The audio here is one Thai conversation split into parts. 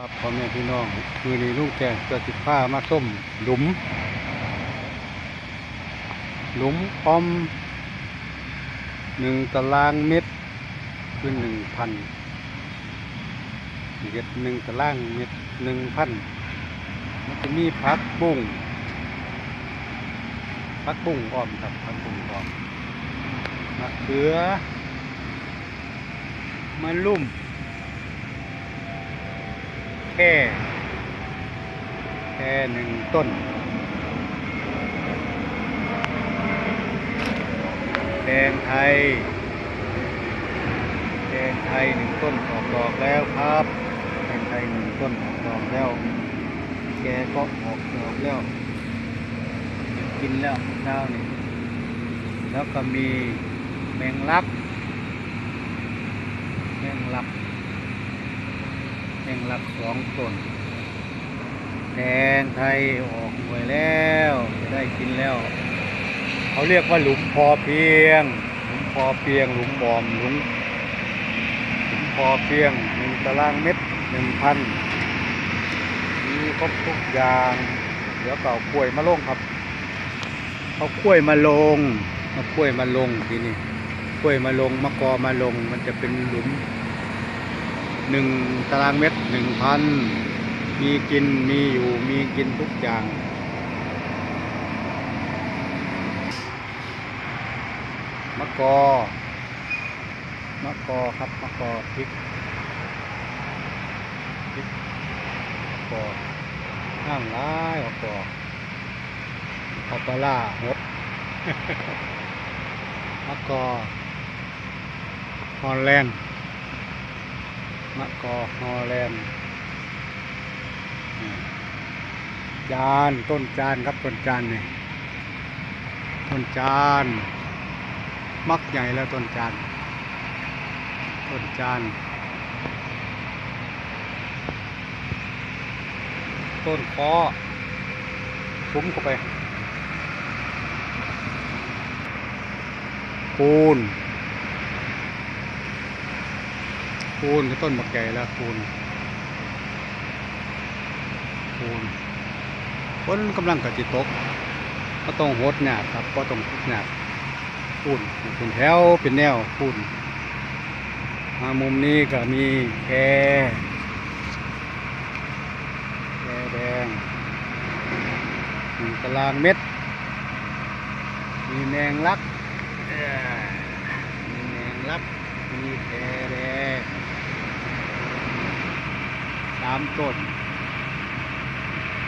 ครับพ่อแม่พี่น้องคือนี้ลูกแกเกิดสิผ้ามาส้มหลุม หลุมออมหนึ่งตารางเมตรคือหนึ่งพันเม็ดหนึ่งตารางเมตรหนึ่งพันมันจะมีพักบุ้งพักบุ้งอ้อมครับพักบุ้งอ้อมมะเขือมะลุ่ม ค่ แค่หนึ่งต้น แดงไทย แดงไทยหนึ่งต้นออกดอกแล้วครับ แดงไทยหนึ่งต้นออกดอกแล้ว แกก็ออกดอกแล้ว กินแล้วเช้านี่แล้วก็มีแมงลัก แมงลัก แมงลักสองตนแดงไทยออกหวยแล้วจะได้กินแล้ว เขาเรียกว่าหลุมพอเพียง หลุมพอเพียง หลุมบอมหลุมหลุมพอเพียงหนึ่งตารางเมตรหนึ่งพันมีครบทุกอย่าง เดี๋ยวเก่ากล้วยมาลงครับเอากล้วยมาลงเอากล้วยมาลงทีนี้กล้วยมาลงมะกอมาลง มันจะเป็นหลุม หนึ่งตารางเมตรหนึ่งพันมีกินมีอยู่มีกินทุกอย่าง มะกอ มะกอครับมะกอพริกพริกมะกอห้างร้ายมะกอข้าวปลาร้าหดมะกอฮอลแลนด์ มะกอฮอแลนด์จานต้นจานครับต้นจานนี่ต้นจาน มักใหญ่แล้วต้นจาน ต้นจาน ต้นคอซุ้มเข้าไปคูน คูนต้นมะแก่แล้วคูนคูนฝนกำลังกระจิตกก็ต้องหดหยาบครับก็ต้องหยาบคูนเป็นแถวเป็นแนวคูนมามุมนี้ก็มีแคแคแดงหนึ่งตารางเม็ด มีแมงลักมีแมงลักมีแคแดงามต้น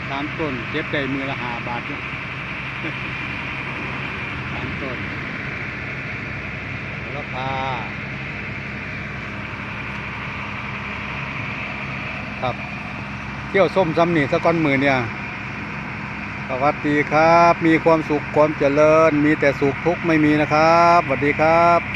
สามต้นเจ็บได้มือละหาบาทสามต้นราคาครับเที่ยวส้มซ้ำนี่สะก้อนมือเนี่ยสวัสดีครับ มีความสุขความเจริญ มีแต่สุขทุกข์ไม่มีนะครับสวัสดีครับ